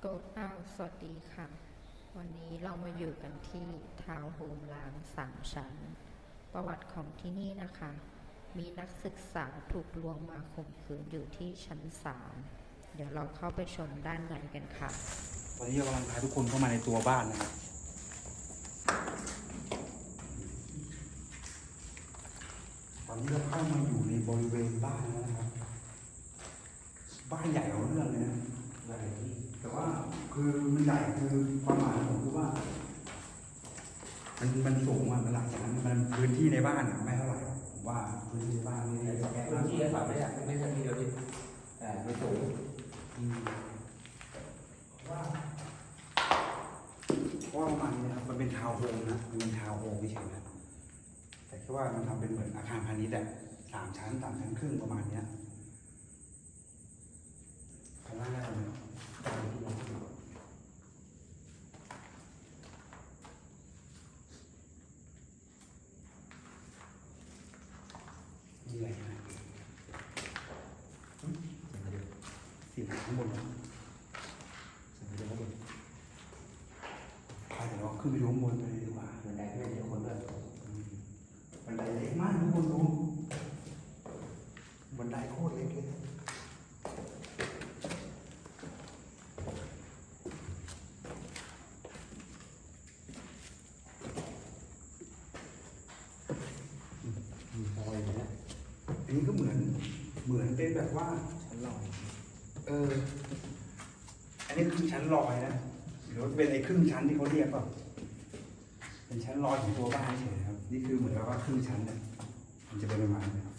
โกดอ้าวสวัสดีค่ะ วันนี้เรามาอยู่กันที่ทาวน์โฮมล้างสามชั้น ประวัติของที่นี่นะคะ มีนักศึกษาถูกลวงมาข่มขืนอยู่ที่ชั้นสามเดี๋ยวเราเข้าไปชมด้านในกันค่ะ วันนี้เรากำลังพาทุกคนเข้ามาในตัวบ้านนะครับ ตอนนี้เราเข้ามาอยู่ในบริเวณบ้านแล้วนะครับ บ้านใหญ่เอาเรื่องเลยนะใหญ่ที่ แต่ว่าคือมันใหญ่คือความหมายของผมคือว่า มันมันสูงอะมันหลังจากนั้นมันพื้นที่ในบ้านอะไม่เท่าไหร่หรอกผมว่าพื้นที่ในบ้านนี่แค่พื้นที่อาศัยไม่ใช่ไม่ใช่ที่เดียวที่แต่ไม่สูงอืมว่าเพราะว่าประมาณนี้นะครับมันเป็นทาวน์โฮมนะมันเป็นทาวน์โฮมไม่ใช่นะแต่แค่ว่ามันทำเป็นเหมือนอาคารพาณิชย์อะสามชั้นสามชั้นครึ่งประมาณเนี้ยข้างล่างได้ไหมมีอะไรนะ เสียงข้างบนนะไปเดี๋ยวเราขึ้นไปดูข้างบนไปเลยดีกว่าเหมือนได้ไม่เดี๋ยวคนด้วยบันไดเล็กมากทุกคนดูบันไดโคตรเล็กเลยอันนี้ก็เหมือนเหมือนเป็นแบบว่า เออ อันนี้คือชั้นลอยนะหรือว่าเป็นไอ้ครึ่งชั้นที่เขาเรียกว่าเป็นชั้นลอยของตัวบ้านเฉยครับ นี่คือเหมือนกับว่าครึ่งชั้นเนี่ยมันจะเป็นประมาณนี้ครับ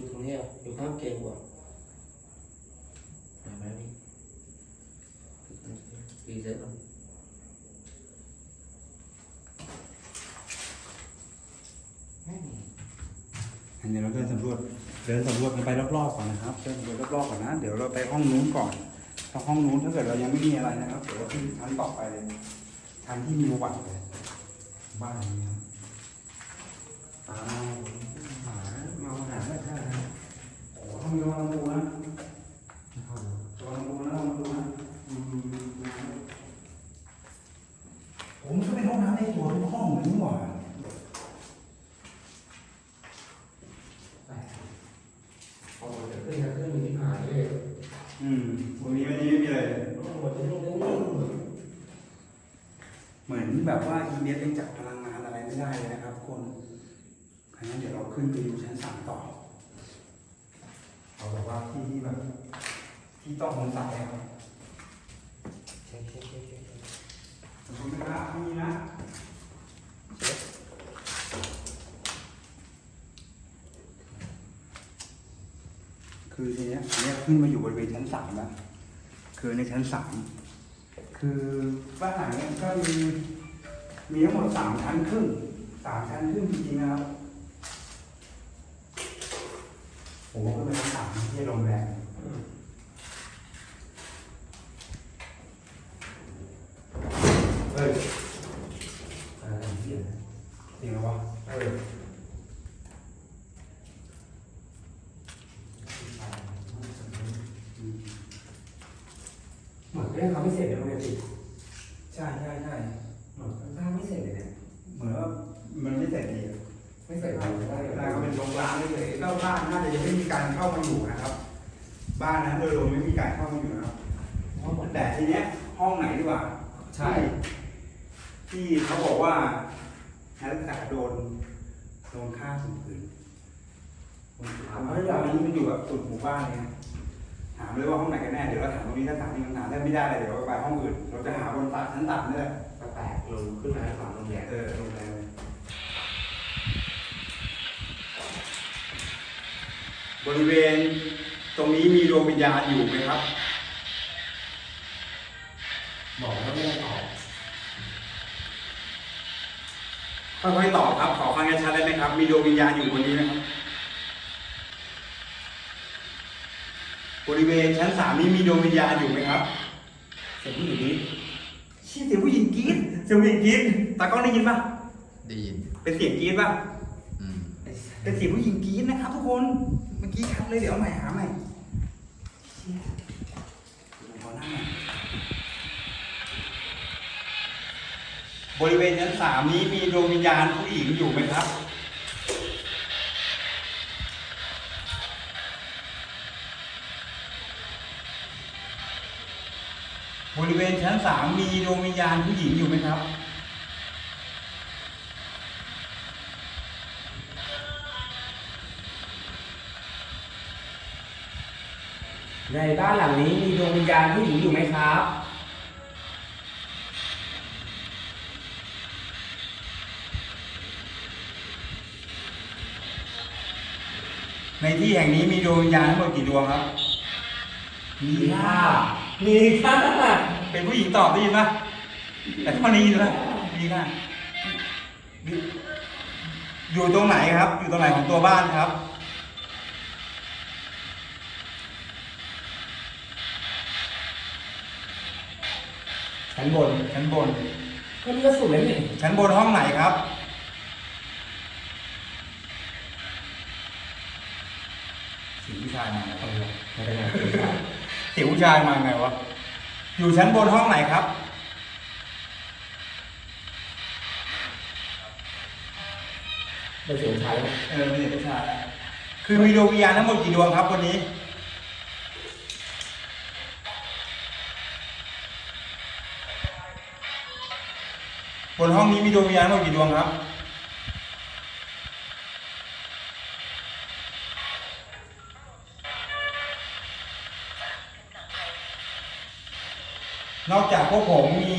อยู่ตรงนี้อะอยู่ข้างเกงกว่าหายไปแล้วนี่ดีเซ็ตแล้วๆอันนี้เราเดินสำรวจเดินสำรวจกันไปรอบๆก่อนนะครับเดินสำรวจรอบๆก่อนนะเดี๋ยวเราไปห้องนู้นก่อนถ้าห้องนู้นถ้าเกิดเรายังไม่มีอะไรนะครับเดี๋ยวเราขึ้นชั้นต่อไปเลยชั้นที่มีประวัติเลยบ้านนี้ครับอ้าวหมาเมาหาไม่ได้นะ โอ้ ต้องมีระวังดูนะระวังดูนะระวังดูนะอืมผมก็เป็นห้องน้ำในตัวทุกห้องเลยนี่หว่าเอาหมดจะขึ้นจะขึ้นมีที่หายเลยอืมตรงนี้วันนี้ไม่มีเลยเอาหมดจะนิ่งนิ่งเหมือนแบบว่าอีเมลยังจับพลังงานอะไรไม่ได้เลยนะครับทุกคนเพราะฉะนั้นเดี๋ยวเราขึ้นไปดูชั้นสามต่อ เอาแบบว่าที่ที่แบบที่ต้องสงสัยครับเช็คเช็คเช็คเช็คขอบคุณนะครับไม่มีนะคือทีเนี้ยทีเนี้ยขึ้นมาอยู่บริเวณชั้นสามแล้วคือในชั้นสามคือบ้านหลังเนี้ยก็มีมีทั้งหมดสามชั้นครึ่งสามชั้นครึ่งจริงๆนะครับผมก็เป็น ชั้นสามที่โรงแรมเฮ้ยอะไรเหี้ยจริงหรอวะเออเหมือนเรื่องเขาไม่เสร็จเลยมั้งพี่ใช่ใช่ใช่เหมือนสร้างไม่เสร็จเลยเนี่ยเหมือนว่ามันไม่เสร็จดี ไม่เสร็จเลยได้เวลาก็เป็นโรงร้างเฉยๆก็บ้านน่าจะยังไม่มีการเข้ามาอยู่นะครับ บ้านนั้นโดยรวมไม่มีการเข้ามาอยู่นะครับเพราะเหมือนแต่ทีเนี้ยห้องไหนดีกว่าใช่ที่ที่เขาบอกว่านักศึกษาโดนโดนฆ่าข่มขืนเพราะอย่างนี้มันอยู่แบบสุดหมู่บ้านเลยนะถามเลยว่าห้องไหนกันแน่เดี๋ยวเราถามตรงนี้ถ้าถามที่คำถามถ้าไม่ได้เลยเดี๋ยวเราไปห้องอื่น เราจะหาบนตัดชั้นตัดนี่แหละแปลกๆลงขึ้นมาในฝั่งโรงแรมเออโรงแรม บริเวณตรงนี้มีดวงวิญญาณอยู่ไหมครับบอกว่าไม่ได้ตอบค่อยๆตอบครับ ขอฟังชัดๆได้ไหมครับ มีดวงวิญญาณอยู่บนนี้ไหมครับ บริเวณชั้นสามนี้มีดวงวิญญาณอยู่ไหมครับเสร็จผู้หญิงนี้ชี้เสียงผู้หญิงกรี๊ดเสียงผู้หญิงกรี๊ดตากล้องได้ยินปะได้ยิน เป็นเสียงกรี๊ดปะอืมเป็นเสียงผู้หญิงกรี๊ดนะครับทุกคน เมื่อกี้คัดเลยเดี๋ยวเอาใหม่หาใหม่เชี่ยขอนั่งหน่อยบริเวณชั้นสามนี้มีดวงวิญญาณผู้หญิงอยู่ไหมครับ บริเวณชั้นสามมีดวงวิญญาณผู้หญิงอยู่ไหมครับ ในบ้านหลังนี้มีดวงวิญญาณผู้หญิงอยู่ไหมครับ ในที่แห่งนี้มีดวงวิญญาณทั้งหมดกี่ดวงครับ มีค่ะมีค่ะเป็นผู้หญิงตอบได้ยินปะแต่ถ้ามันได้ยินปะมีค่ะอยู่อยู่ตรงไหนครับ อยู่ตรงไหนของตัวบ้านครับ ชั้นบน ชั้นบน ก็นี่ก็สุดแล้วนี่ชั้นบนห้องไหนครับเสียงผู้ชายมาไงวะไม่เป็นไรเป็นไรเสียงผู้ชายมาไงวะ อยู่ชั้นบนห้องไหนครับ เป็นเสียงชายไหมเออไม่ใช่ผู้ชาย คือมีดวงวิญญาณทั้งหมดกี่ดวงครับวันนี้ บนห้องนี้มีดวงวิญญาณทั้งหมดกี่ดวงครับ นอกจากพวกผมมี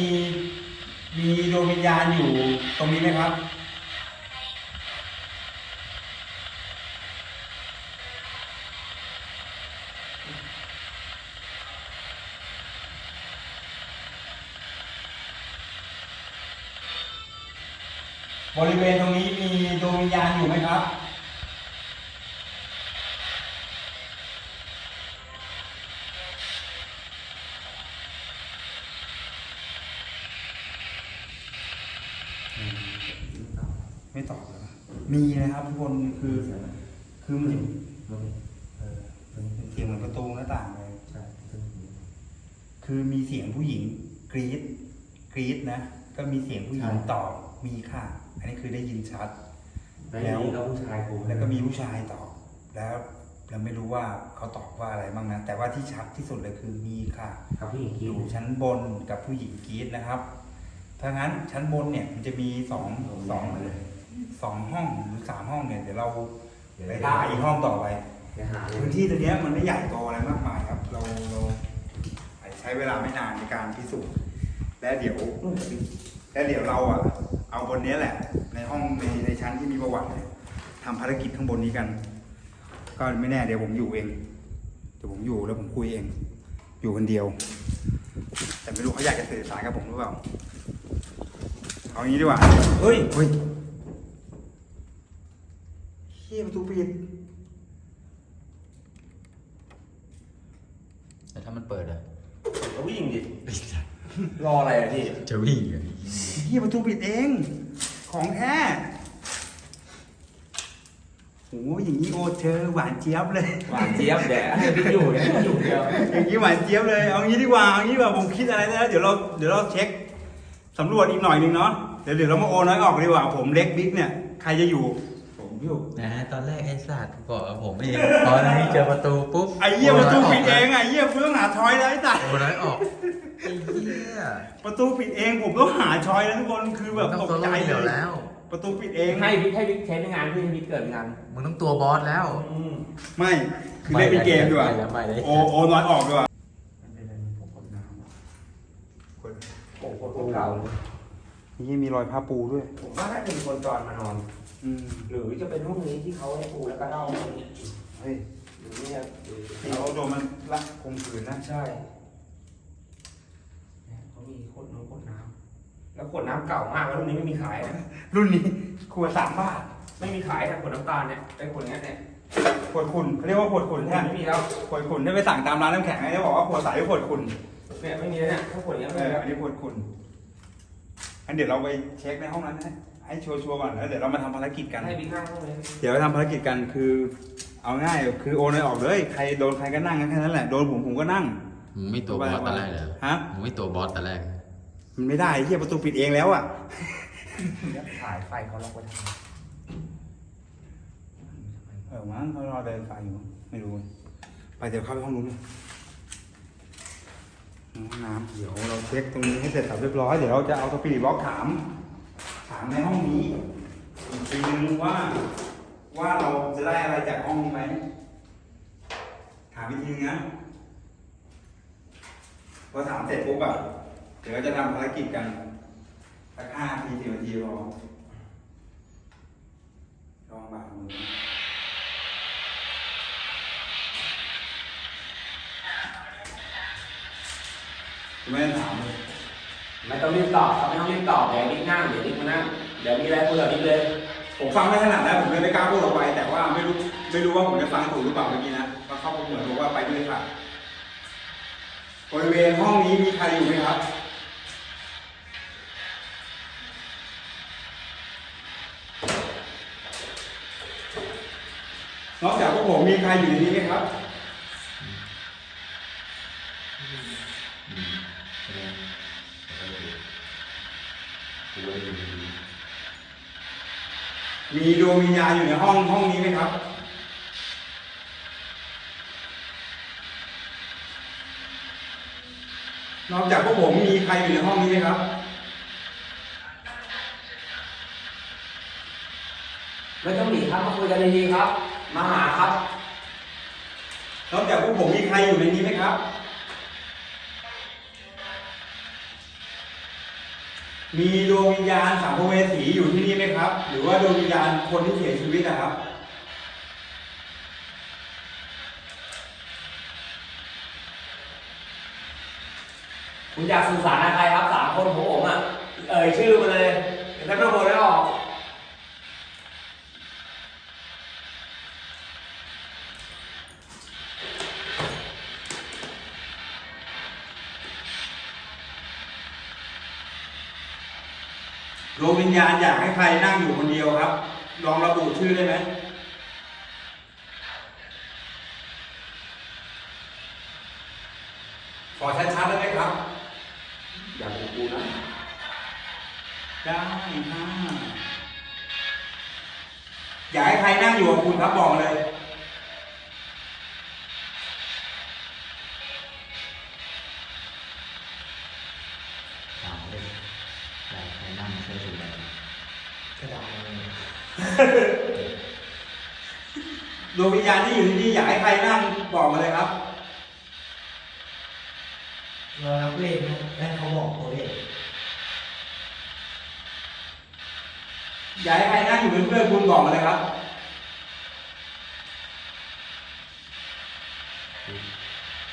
มีดวงวิญญาณอยู่ตรงนี้ไหมครับ บริเวณตรงนี้มีดวงวิญญาณอยู่ไหมครับ ไม่ตอบเลยมีนะครับทุกคนคือคือมันจะมันเออเป็นเสียงเหมือนประตูหน้าต่างเลยใช่คือมีเสียงผู้หญิงกรี๊ดกรี๊ดนะ ก็มีเสียงผู้หญิงตอบ มีค่ะ อันนี้คือได้ยินชัด แล้วนี่ก็ผู้ชายกูแล้วก็มีผู้ชายตอบ แล้วเราไม่รู้ว่าเขาตอบว่าอะไรบ้างนะ แต่ว่าที่ชัดที่สุดเลยคือมีค่ะ กับผู้หญิงอกินยู่ชั้นบนกับผู้หญิงกรี๊ดนะครับ ถ้างั้นชั้นบนเนี่ยมันจะมีสองสองสองห้องหรือสามห้องเนี่ยเดี๋ยวเราเดี๋ยวไปไปหาหาอีกห้องต่อไปเดี๋ยวหาเลยพื้นที่ตัวเนี้ยมันไม่ใหญ่โตอะไรมากมายครับ เราเราใช้เวลาไม่นานในการพิสูจน์และเดี๋ยว และเดี๋ยวเราอะ เอาบนเนี้ยแหละ ในห้องในในชั้นที่มีประวัติเนี่ยทำภารกิจข้างบนนี้กัน ก็ไม่แน่เดี๋ยวผมอยู่เองเดี๋ยวผมอยู่แล้วผมคุยเอง อยู่คนเดียว แต่ไม่รู้เขาอยากจะสื่อสารกับผมหรือเปล่าเอางี้ดีกว่าเฮ้ยเฮ้ยเฮียประตูปิดแต่ถ้ามันเปิดอะก็วิ่งดิรออะไรอะพี่จะวิ่งเหรอ เฮียประตูปิดเอง ของแท้โอ้ยอย่างนี้โอเธอหวานเจี๊ยบเลย หวานเจี๊ยบแดดให้พี่อยู่เนี่ยพี่อยู่เดียวอย่างนี้หวานเจี๊ยบเลย เอางี้ดีกว่า เอางี้ดีกว่าผมคิดอะไรได้แล้ว เดี๋ยวเราเดี๋ยวเราเช็คสำรวจอีกหน่อยหนึงเนาะ เดี๋ยวเดี๋ยวเรามาโอนน้อยออกดีกว่า ผมเล็กบิ๊กเนี่ย ใครจะอยู่ ผมอยู่นะตอนแรกไอ้สัตว์บอกกับผมเองตอนนี้เจอประตูปุ๊บไอ้เหี้ยประตูปิดเองไอ้เหี้ยเพื่อหาช้อยแล้วไอ้สัสโอ้น้อยออก ไอ้เหี้ยประตูปิดเองผมต้องหาช้อยแล้วทุกคนคือแบบต้องตกโซใจโล่เลเดียวยแล้ว ประตูปิดเองให้พี่ให้พี่เทสในงานพี่ให้พี่เกิดงานมึงต้องตัวบอสแล้ว อืมไม่คือเล่นเป็นเกมดีกว่าไม่แล้วไม่แล้วโอโอน้อยออกดีกว่าโอ้โหคนเก่านี่มีรอยผ้าปูด้วยผมว่าถ้าเป็นคนจรมานอน อืมหรือจะเป็นห้องนี้ที่เขาให้ปูแล้วก็เล่าห้องนี้เฮ้ยหรือเนี่ยเราโดนมันลักคมขืนนะใช่เนี่ยเขา มีขวดน้ำขวดน้ำแล้วขวดน้ำเก่ามากแล้วรุ่นนี้ไม่มีขายนะรุ่นนี้ขวดสามบาทไม่มีขายนะขวดน้ำตาลเนี่ยไอ้ขวดเนี้ยเนี่ยขวดขุ่นเขาเรียกว่าขวดขุ่นใช่ไหมไม่มีแล้วขวดขุ่นถ้าไปสั่งตามร้านน้ำแข็งเขาจะบอกว่าขวดใสหรือขวดขุ่นเนี่ยไม่มีแล้วเนี่ยถ้าขวดเนี้ยเอไม่มีอแล้วอันนี้ขวดขุ่นอันเดี๋ยวเราไปเช็คในห้องนั้นนะให้ชัวร์ๆก่อนแล้วเดี๋ยวเรามาทำภารกิจกันให้บิ๊กนั่งห้องนี้เดี๋ยวทำภารกิจกันคือ เอาง่ายคือโอนเลยออกเลย ใครโดนใครก็นั่งกันแค่นั้นแหละโดนผมผมก็นั่ง มึงไม่ตัวบอสตอนแรกเหรอฮะมึงไม่ตัวบอสตอนแรก มันไม่ได้ไอ้เฮียประตูปิดเองแล้วอะถ่ายไฟเขาล็อกไว้ทำไมเออมั้งเขารอเดินไฟอยู่ ไม่รู้ ไปเดี๋ยวเข้าไปห้องนู้นเลยห้องน้ำเดี๋ยวเราเช็คตรงนี้ให้เสร็จสับเรียบร้อย เดี๋ยวเราจะเอาสปีดบล็อกถาม ถามในห้องนี้อีกทีนึงว่า ว่าเราจะได้อะไรจากห้องนี้ไหมถามอีกทีนึงนะ พอถามเสร็จปุ๊บอะเดี๋ยวก็จะทำภารกิจกันสักห้าทีสิบนาทีรอลองบางมือไม่ได้ถามเลยไม่ต้องรีบตอบครับไม่ต้องรีบตอบเดี๋ยวบิ๊กนั่งเดี๋ยวบิ๊กมานั่งเดี๋ยวมีอะไรคุยกับบิ๊กเลย ผมฟังไม่ถนัดแล้วผมเลยไม่กล้าพูดออกไป แต่ว่าไม่รู้ไม่รู้ว่าผมจะฟังถูกหรือเปล่าเมื่อกี้นะเพราะเขาเหมือนบอกว่าไปด้วยค่ะ บริเวณห้องนี้มีใครอยู่ไหมครับ นอกจากพวกผมมีใครอยู่ในนี้ไหมครับ มีดวงวิญญาณอยู่ในห้องห้องนี้ไหมครับ นอกจากพวกผมมีใครอยู่ในห้องนี้ไหมครับ ไม่ต้องหนีครับมาคุยกันดีๆครับ มาหาครับ นอกจากพวกผมมีใครอยู่ในนี้ไหมครับ มีดวงวิญญาณสัมภเวสีอยู่ที่นี่ไหมครับ หรือว่าดวงวิญญาณคนที่เสียชีวิตนะครับ คุณอยากสื่อสารกับใครครับสามคนของผมอะ เอ่ยชื่อมาเลยเดี๋ยวถ้าไม่โหวตไม่ออกดวงวิญญาณอยากให้ใครนั่งอยู่คนเดียวครับ ลองระบุชื่อได้ไหม คุณครับบอกมาเลยถามเลยอยากให้นั่งเชื่อถือแบบกระดาษดวงวิญญาณที่อยู่ที่นี่อยากให้ใครนั่งบอกมาเลยครับ เรารับเลขนะแล้วเขาบอกตัวเลขอยากให้ใครนั่งอยู่เป็นเพื่อนคุณบอกมาเลยครับ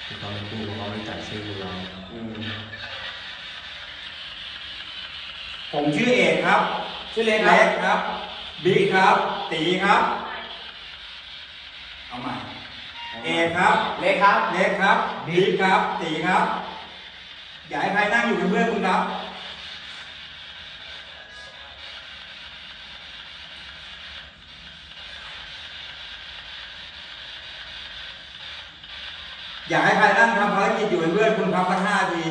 ที่เขาไม่พูด เพราะเขาไม่จัดชื่อเราอืมผมชื่อเอกครับชื่อเล็กคเล็รับกครับ บิ๊กครับ ตีครับ เอาใหม่ เอกครับ เล็กครับ เล็กครับ บิ๊กครับ ตีครับ อย่าให้ใครนั่งอยู่เป็นเพื่อนคุณครับอยากให้ใครนั่งทำภารกิจ อยู่เป็นเพื่อนคุณครับสักห้าที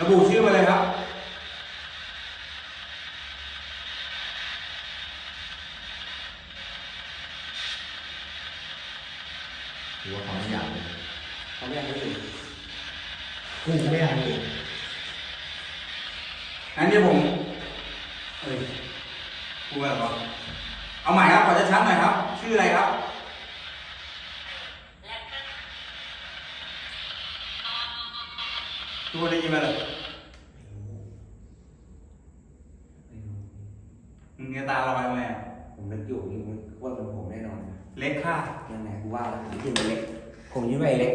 ระบุชื่อมาเลยครับถือว่าเขาไม่อยากเลยเขาไม่อยากให้อยู่กูไม่อยากอยู่งั้นเดี๋ยวผม เอ้ยพูดอะไรวะเอาใหม่ครับ ขอจะชัดหน่อยครับ ชื่ออะไรครับ ตัวได้ยินไหมเลยมึงเนี่ยตาลอยมาอะผมนึกอยู่มึงว่าเป็นผมแน่นอนเล็กค่ายังไงกูว่าแล้วผมยินเป็นเล็ก ผมยิ้มไปเล็ก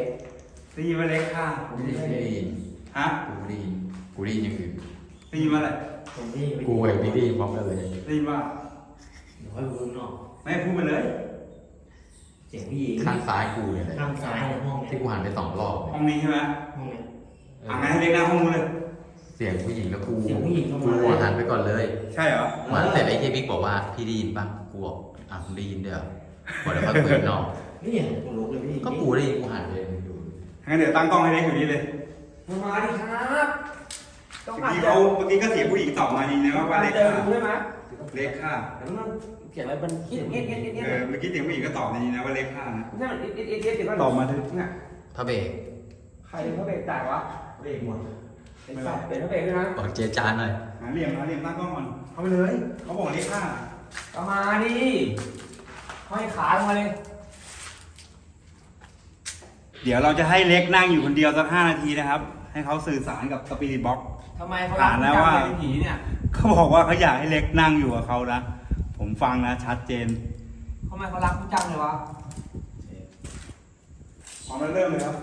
ได้ยินว่าเล็กค่ากูไม่ได้ยินฮะกูไม่ได้ยินกูได้ยินอย่างอื่นได้ยินว่าอะไรผมนี่ไม่กูกับพี่ได้ยินพร้อมกันเลยได้ยินว่าเดี๋ยวค่อยพูดข้างนอกไม่พูดมาเลยเสียงผู้หญิงข้างซ้ายกูเนี่ยแหละข้างซ้ายในห้องที่เนี่ยกูหันไปสองรอบห้องนี้ใช่ไหมห้องเนี่ยเออะองั้นให้เล็กนั่งห้องนู้นเลย เสียงผู้หญิงแล้วกูเสียงผู้หญิงเข้ากูมาหันไปก่อนเลยใช่เหรอ หันเสร็จไอ้เจบิ๊กบอกว่าพี่ได้ยินป่ะกูบอกอะมึงได้ยินเด้อบอกแล้วค่อยคุยกันนอกนี่อย่างผมลุกเลยพี่ก็กูได้ยินกูหันไปดูงั้นเดี๋ยวตั้งกล้องให้เล็กอยู่นี่เลยมึงมาดิครับ ต้องเมื่อมากี้เจอเขาเมื่อกี้ก็เสียงผู้หญิงตอบมานี่นะว่าเล็กเจอค่ากูใช่ไหมเล็กค่าแต่มันเขียนอะไรมันเงี้ยเงี้ยเงี้ยเงี้ยเออ เมื่อกี้เสียงผู้หญิงก็ตอบในนี้นะว่าเล็กค่านะ ไม่ใช่มันเงี้ยเงี้ยเงี้ยเดี๋ยวก่อนตอบมาเถอะเนี่ยพระเบรกใครเขาเบรกจ่ายวะ เบรกหมดเป็นสัตว์เป็นเขาเบรกด้วยนะบอกเจจานหน่อยหาเหลี่ยมหาเหลี่ยมตั้งกล้องก่อนเข้าไปเลย เขาบอกเล็กค่าก็มาดิห้อยขาลงมาเลย เดี๋ยวเราจะให้เล็กนั่งอยู่คนเดียวสักห้านาทีนะครับ ให้เขาสื่อสารกับสปิริตบ็อกทำไมเขารักอ่านแล้วว่าจังเป็นผีเนี่ยเขาบอกว่าเขาอยากให้เล็กนั่งอยู่กับเขานะผมฟังนะชัดเจนทำไมเขารักกูจังเลยวะพร้อมแล้วเริ่มเลยครับ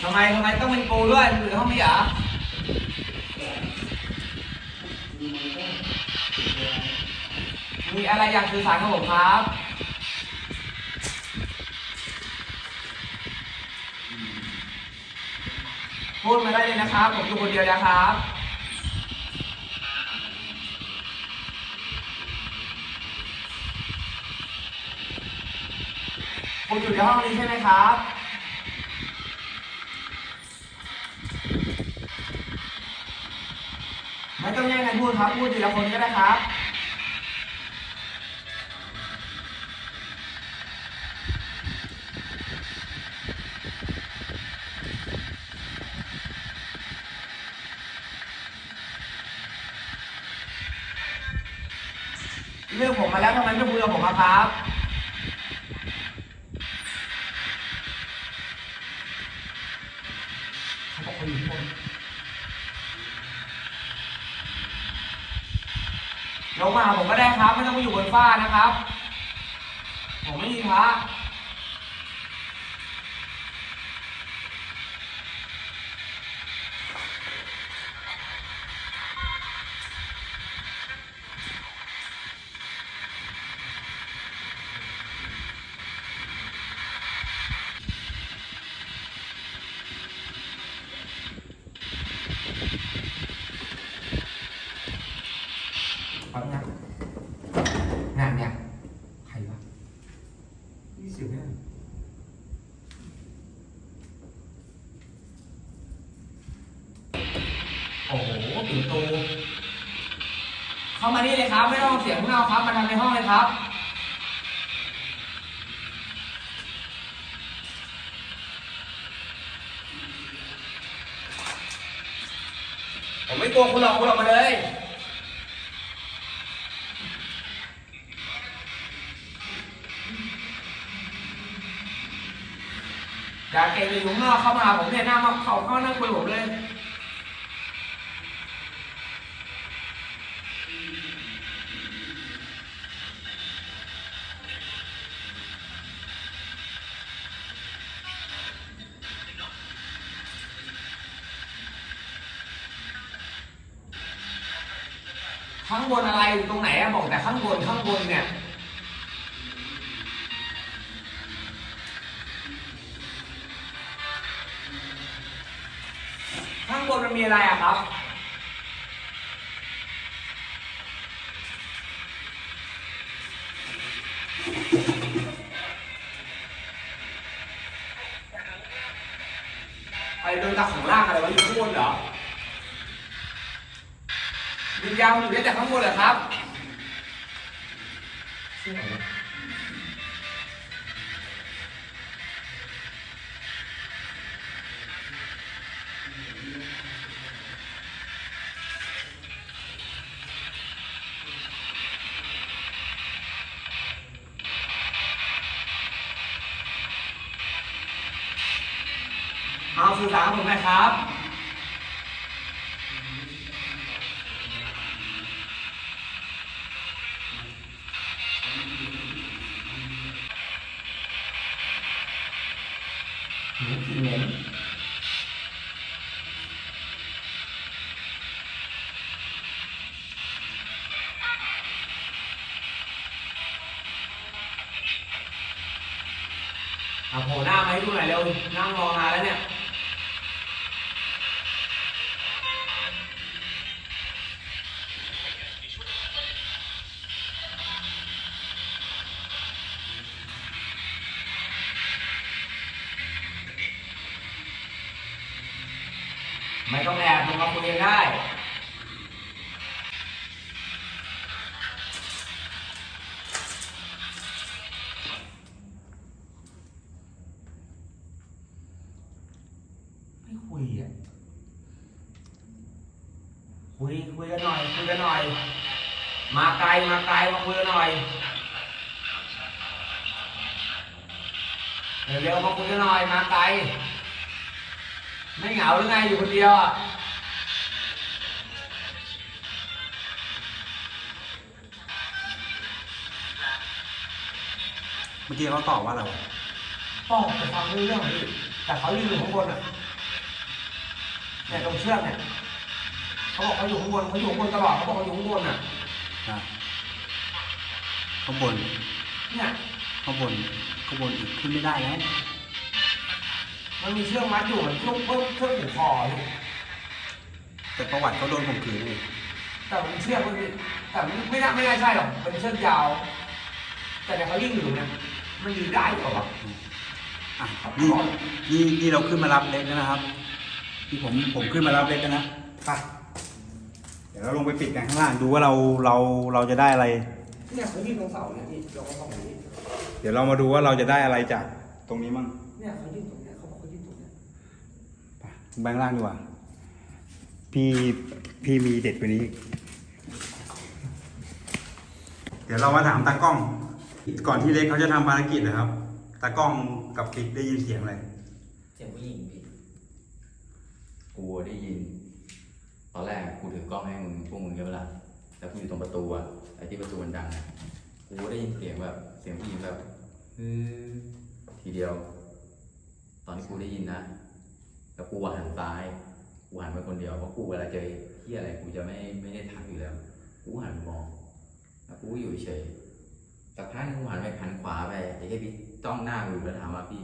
ทำไมทำไมต้องเป็นกูด้วยอยู่ในห้องนี้เหรอมีอะไรอยากสื่อสารกับผมครับ พูดมาได้เลยนะครับ ผมอยู่คนเดียวนะครับ คุณอยู่ในห้องนี้ใช่ไหมครับ ไม่ต้องแย่งกันพูดครับ พูดทีละคนก็ได้ครับเรื่องผมมาแล้วทำไมไม่คุยกับผมอะครับเขาบอกเขาอยู่ข้างบน ลงมาหาผมก็ได้ครับ ไม่ต้องมาอยู่บนฟ้านะครับ ผมไม่มีพระ ในห้องเลยครับ ผมไม่กลัวคุณหรอกคุณออกมาเลยอยากเก่งอยู่ข้างนอกเข้ามาผมเนี่ยหน้ามาเขาเข้านั่งคุยกับผมเลยางบนข้างบนเนี่ยข้างบนมันมีอะไรอะครับอะไรโดนจาข้างล่างอะไรวะอยู่ข้างบนเหรอวิญญาณอยู่ได้แต่ข้างบนเหรอครับ อาโผล่หน้ามาให้ดูหน่อยเร็วนั่งรอนานแล้วเนี่ย ไกลไม่เหงาหรือไงอยู่คนเดียวอะเมื่อกี้เขาตอบว่าอะไรวะป้องจะฟังเรื่องพี่แต่เขายืนอยู่ข้างบนอะเนี่ยตรงเชือกเนี่ยเขาบอกเขาอยู่ข้างบนเขาอยู่ข้างบนตลอดเขาบอกเขาอยู่ข้างบนอะอะข้างบนเนี่ยข้างบนข้างบนอีกขึ้นไม่ได้แล้ว มันมีเชือกมัดอยู่มันเชือกเพิ่มเชือกผูกคออยู่แต่ประวัติเขาโดนข่มขืนเลยแต่มันเชือกมันมีแต่มันไม่น่าไม่น่าใช่หรอกเป็นเชือกยาว แต่เนี่ยเขายิ่งอยู่เนี่ยมันยืนได้เหรอวะอะนี่นี่นี่เราขึ้นมารับเล็กแล้วนะครับที่ผมผมขึ้นมารับเล็กแล้วนะไปเดี๋ยวเราลงไปปิดกันข้างล่างดูว่าเราเราเราจะได้อะไร เนี่ยเขายืนตรงเสาเนี่ยพี่เราก็ต้องอย่างนี้ เดี๋ยวเรามาดูว่าเราจะได้อะไรจากตรงนี้มั่งเนี่ยเขายืนตรง แบงค์ล่างดีกว่า พี่พี่มีเด็ดกว่านี้อีกเดี๋ยวเรามาถามตากล้อง ก่อนที่เล็กเขาจะทำภารกิจนะครับ ตากล้องกับปิ๊กได้ยินเสียงอะไร เสียงผู้หญิงพี่กูได้ยิน ตอนแรกกูถือกล้องให้มึงพวกมึงเยอะละแล้วกูอยู่ตรงประตูอะไอ้ที่ประตูมันดังอะกูได้ยินเสียงแบบเสียงผู้หญิงแบบฮือทีเดียว ตอนที่กูได้ยินนะ แล้วกูหันซ้าย กูหันไปคนเดียว เพราะกูเวลาเจอที่อะไรกูจะไม่ไม่ได้ทักอยู่แล้ว กูหันไปมองแล้วกูก็อยู่เฉยสักพักหนึงกูหันไปหันขวาไปไอ้แค่พี่จ้องหน้ากูอยู่แล้วถามว่าพี่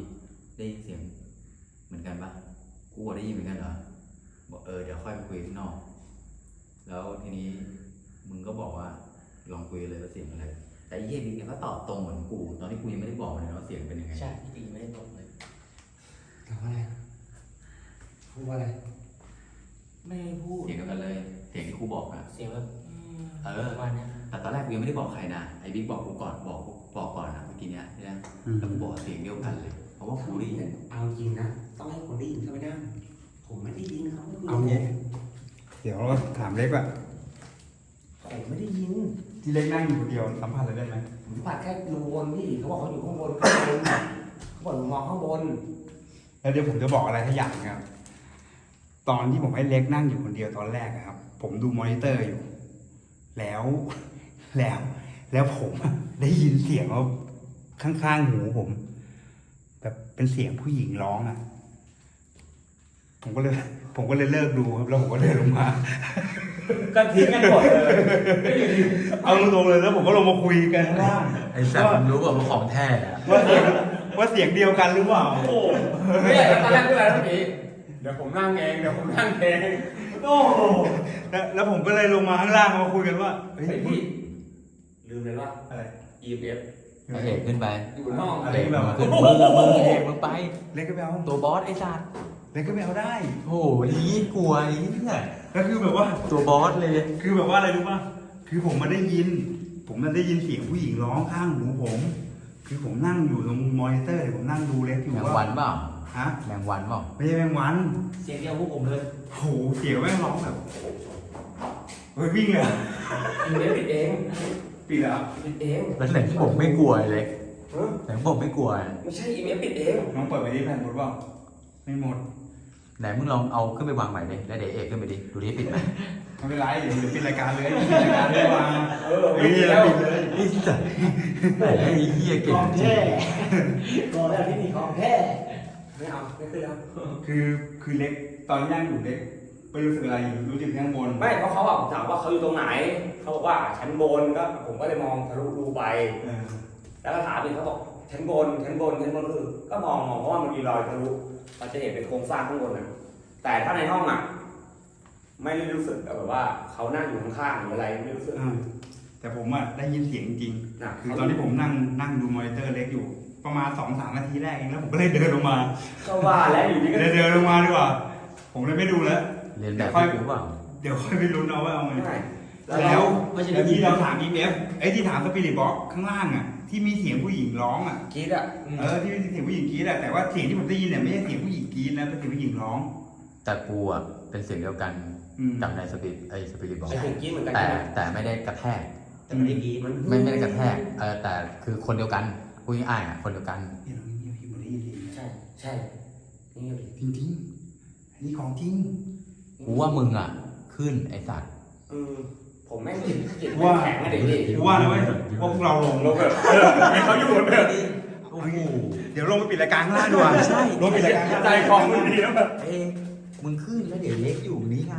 ได้ยินเสียงเหมือนกันปะกูบอกได้ยินเหมือนกันเหรอ บอกเออเดี๋ยวค่อยไปคุยข้างนอก แล้วทีนี้มึงก็บอกว่าลองคุยเลยว่าเสียงอะไร แต่ไอ้เหี้ยบิ๊กเนี่ยก็ตอบตรงเหมือนกู ตอนที่กูยังไม่ได้บอกมันเลยว่าเสียงเป็นยังไง ใช่พี่ตีไม่ได้บอกเลยถามว่าอะไร พูดว่าอะไร ไม่ได้พูดเสียงเดียวกันเลยเสียงที่กูบอกอะเสียงแบบอืมเอปอระมาณเนี้ยแต่ตอนแรกกูยังไม่ได้บอกใครนะ ไอ้บิ๊กบอกกูก่อน บอกบอกก่อนนะเมื่อกี้เนี้ยใช่ไหมแล้วกูบอกเสียงเดียวกันเลย เพราะว่ากูได้ยินเอาจริงนะต้องให้คนได้ยินเขาไม่ได้ผมไม่ได้ยินเขาไม่คุยเอางี้ เดี๋ยวเราถามเล็กว่าผมไม่ได้ยินที่เล็กนั่งอยู่คนเดียวสัมผัสอะไรได้ไหมผมสัมผัสแค่รูบนพี่เขาบอกเขาอยู่ข้างบนข้างบนเขาบอกผมมองข้างบนแล้วเดี๋ยวผมจะบอกอะไรให้อย่างครับ ตอนที่ผมให้เล็กนั่งอยู่คนเดียวตอนแรกอะครับ ผมดูมอนิเตอร์อยู่ แล้วแล้ว แล้วผมอะได้ยินเสียงว่าข้างๆหูผม แบบเป็นเสียงผู้หญิงร้องอะ ผมก็เลย ผมก็เลยเลิกดูครับแล้วผมก็เดินลงมาก็ทิ้งกันหมดเลยเอาตรงๆเลยแล้วผมก็ลงมาคุยกันข้างล่างไอ้สัตว์มึงรู้ป่ะว่าของแท้อะว่าเสียงว่าเสียงเดียวกันหรือเปล่าเนี่ยตอนแรกพูดอะไรนะพี่ เดี๋ยวผมนั่งเองเดี๋ยวผมนั่งเองโอ้โหแล้วแล้วผมก็เลยลงมาข้างล่างมาคุยกันว่าเฮ้ยไอ้พี่ลืมเลยว่า อะไร EMF ไอ้เอกขึ้นไปอยู่บนห้องอะไรแบบขึ้นมึงอะมึงเอกมึงไป เล็กก็ไปเอาตัวบอสไอ้สัตว์เล็กก็ไปเอาได้ โอ้โหนี่กลัวไอ้เนี่ยก็คือแบบว่า ตัวบอสเลยคือแบบว่าอะไรรู้ป่ะ คือผมมาได้ยิน ผมมันได้ยินเสียงผู้หญิงร้องข้างหูผม คือผมนั่งอยู่ตรงมอนิเตอร์เนี่ยผมนั่งดูเล็กอยู่แมงว่าวันเปล่า ฮะแมงวันเปล่าไม่ใช่แมงวันเสียงเดียวพวกผมเลยโหเสียงแม่งร้องแบบเฮ้ยวิ่งเลยอะ EMF ปิดเองปีแล้วปิดเองแล้วไหนผมไม่กลัวไอ้เล็กเฮ้ยไหนผมไม่กลัว ไม่ใช่ EMF ปิดเองน้องเปิดไปที่แผ่นหมดเปล่าไม่หมดไหนมึงลองเอาขึ้นไปวางใหม่ดิแล้วเดี๋ยวเอกขึ้นไปดิดูดิปิดไหมไม่เป็นไรเดี๋ยวเดี๋ยวปิดรายการเลยปิดรายการเลยว่าเออเฮ้ยปิดแล้แล้ววปิดเลยไอ้สัตว์ไอ้เหี้ยเก่ขงองจริแท้งบอกแล้วที่นี่ของแท้ ไม่เอาไม่ขึ้นแล้วคือคือเล็กตอนที่นั่งอยู่เล็กไม่รู้สึกอะไรรู้สึกแค่ข้างบนไม่เพราะเขาอะผมถามว่าเขาอยู่ตรงไหน เขาบอกว่าชั้นบนก็ผมก็เลยมองทะลุรูไป เออแล้วก็ถามอีกเขาบอกชั้นบนชั้นบนชั้นบนคือก็มองมองเพราะว่ามันมีรอยทะลุเราจะเห็นเป็นโครงสร้างข้างบนน่ะแต่ถ้าในห้องอะไม่ได้รู้สึกแบบว่าเขานั่งอยู่ข้างๆหรืออะไรไม่รู้สึกอ่าแต่ผมอะได้ยินเสียงจริงนะคือตอนที่ผมนั่งนั่งดูมอนิเตอร์เล็กอยู่ ประมาณสองสามนาทีแรกเองแล้วผมก็เลยเดินลงมาก็ว่าแล้วอยู่นี่ก็เลยเดินลงมาดีกว่า ผมเลยไม่ดูแล้วเรียนแบบพี่กูเปล่าเดี๋ยวค่อยไปลุ้นเอาว่าเอาไงไม่แล้วไม่ใช่แล้วที่ที่เราถาม EF ไอ้ที่ถามสปิริตบ็อกข้างล่างอะที่มีเสียงผู้หญิงร้องอะคิดอะเออที่มีเสียงผู้หญิงกรี๊ดอะแต่ว่าเสียงที่ผมได้ยินเนี่ยไม่ใช่เสียงผู้หญิงกรี๊ดนะเป็นเสียงผู้หญิงร้อง แต่กูอะเป็นเสียงเดียวกันอืมกับในสปิริตไอ้สปิริตบอกไอ้ถึงคิดเหมือนกันแต่ใช่ไหมแต่ไม่ได้กระแทกแต่ไม่ได้กรีดมันไม่ไม่ได้กระแทกเออแต่คือคนเดียวกัน พูดง่ายๆอะคนเดียวกันเนี่ยเราเงียบๆพี่ผมได้ยินเสียงใช่ ใช่นี่ไงจริงๆอันนี้ของจริงกูว่ามึงอะ ขึ้นไอ้สัตว์เออผมแม่งจิตจิตว่าแข็งอะเด็กดิกูว่านะเว้ยว่าพวกเราลงลงแบบให้เขาอยู่แบบโอ้โหเดี๋ยวลงไปปิดรายการข้างล่างดีกว่าใช่ลงไปปิดรายการข้างใจล่างคอมันดีนะแบบเอ้มึงขึ้นแล้วเดี๋ยวเล็กอยู่นี้ไง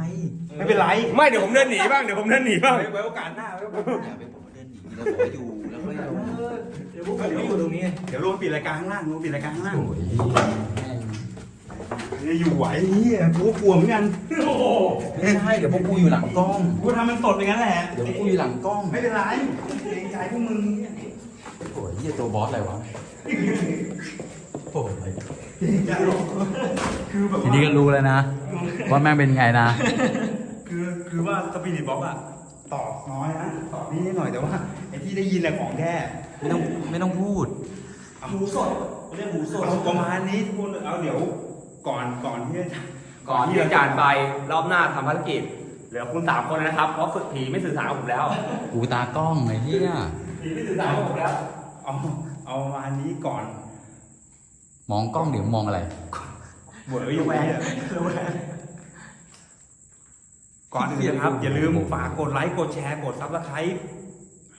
ไม่เป็นไรไม่เดี๋ยวผมเดินหนีบ้างเดี๋ยวผมเดินหนีบ้างไว้ไว้โอกาสหน้าไว้โอกาสหน้า อย่าไปผมเดินหนีแล้วผมก็อยู่แล้วก็อยู่เดี๋ยวพวกผมไม่อยู่ตรงนี้ เดี๋ยวลงไปปิดรายการข้างล่างลงไปปิดรายการข้างล่างโอ้ยจะอยู่ไหวเฮียกูก็กลัวเหมือนกันไม่ใช่เดี๋ยวพวกกูอยู่หลังกล้อง กูทำมันสดอย่างนั้นแหละ เดี๋ยวพวกกูอยู่หลังกล้อง ไม่เป็นไรเกรงใจพวกมึงโอ้ยเหี้ยตัวบอสอะไรวะโอ้ยเกรงใจคือแบบทีว่านี้ก็รู้แล้วนะ ว่าแม่งเป็นไงนะ คือคือว่าสปิริตบ็อกอะตอบน้อยนะตอบนิดหน่อยแต่ว่าไอ้ที่ได้ยินแหละของแท้ ไม่ต้องไม่ต้องพูด หมูสดเรียกหมูสดเอาประมาณนี้ทุกคนเอาเดี๋ยวก่อนก่อนที่จะ ก่อนที่อาจารย์ไปรอบหน้าทำภารกิจ เหลือคุณสามคนนะครับ เพราะฝึกผีไม่สื่อสารกับผมแล้ว กูตากล้องไอ้เหี้ยผีไม่สื่อสารกับผมแล้ว เอาเอาประมาณนี้ก่อนมองกล้องเดี๋ยวมองอะไรเหวออยู่เนี่ยก่อนอื่นนะครับ อย่าลืมฝากกดไลค์ กดแชร์ กดซับสไครต์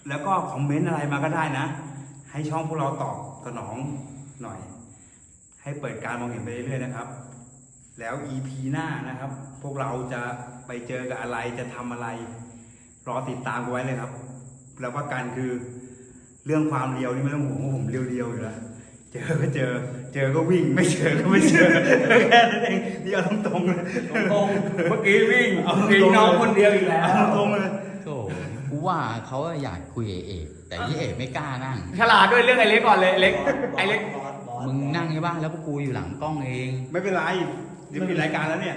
แล้วก็คอมเมนต์อะไรมาก็ได้นะ ให้ช่องพวกเราตอบสนองหน่อย ให้เปิดการมองเห็นไปเรื่อยๆนะครับ แล้ว EP หน้านะครับ พวกเราจะไปเจอกับอะไรจะทำอะไร รอติดตามกันไว้เลยครับ แล้วประกันคือเรื่องความเรียวนี่ไม่ต้องห่วงว่าผมเรียวๆอยู่แล้วเจอก็เจอ เจอก็วิ่ง ไม่เจอก็ไม่เจอแค่นั้นเองนี่เอาตรงๆเลยตรงๆเมื่อกี้วิ่งผีน้องคนเดียวอีกแล้วเอาตรงๆเลยโอ้กู ว่าเขาอยากคุยกับเอกแต่ที่เอกไม่กล้านั่ง ฉลาดด้วยเรื่องไอ้เล็กก่อนเลยไอ้เล็กไอ้เล็กบอสบอสมึงนั่งใช่ป่ะแล้วพวกกูอยู่หลังกล้องเอง ไม่เป็นไรเดี๋ยวปิดรายการแล้วเนี่ย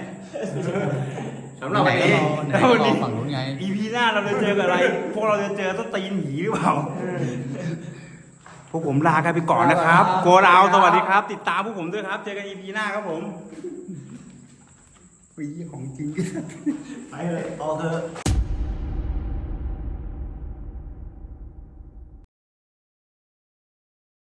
สำหรับไหนวันก็นี้รอไหนก็รอฝั่งนู้นไง EP หน้าเราจะเจอกับอะไร พวกเราจะเจอต้นตีนหีหรือเปล่า พวกผมลากันไปก่อนนะครับโกราวสวัสดีครับ ติดตามพวกผมด้วยครับ เจอกัน EP หน้าครับผมวิของจริงไปเลยต่อเถอะ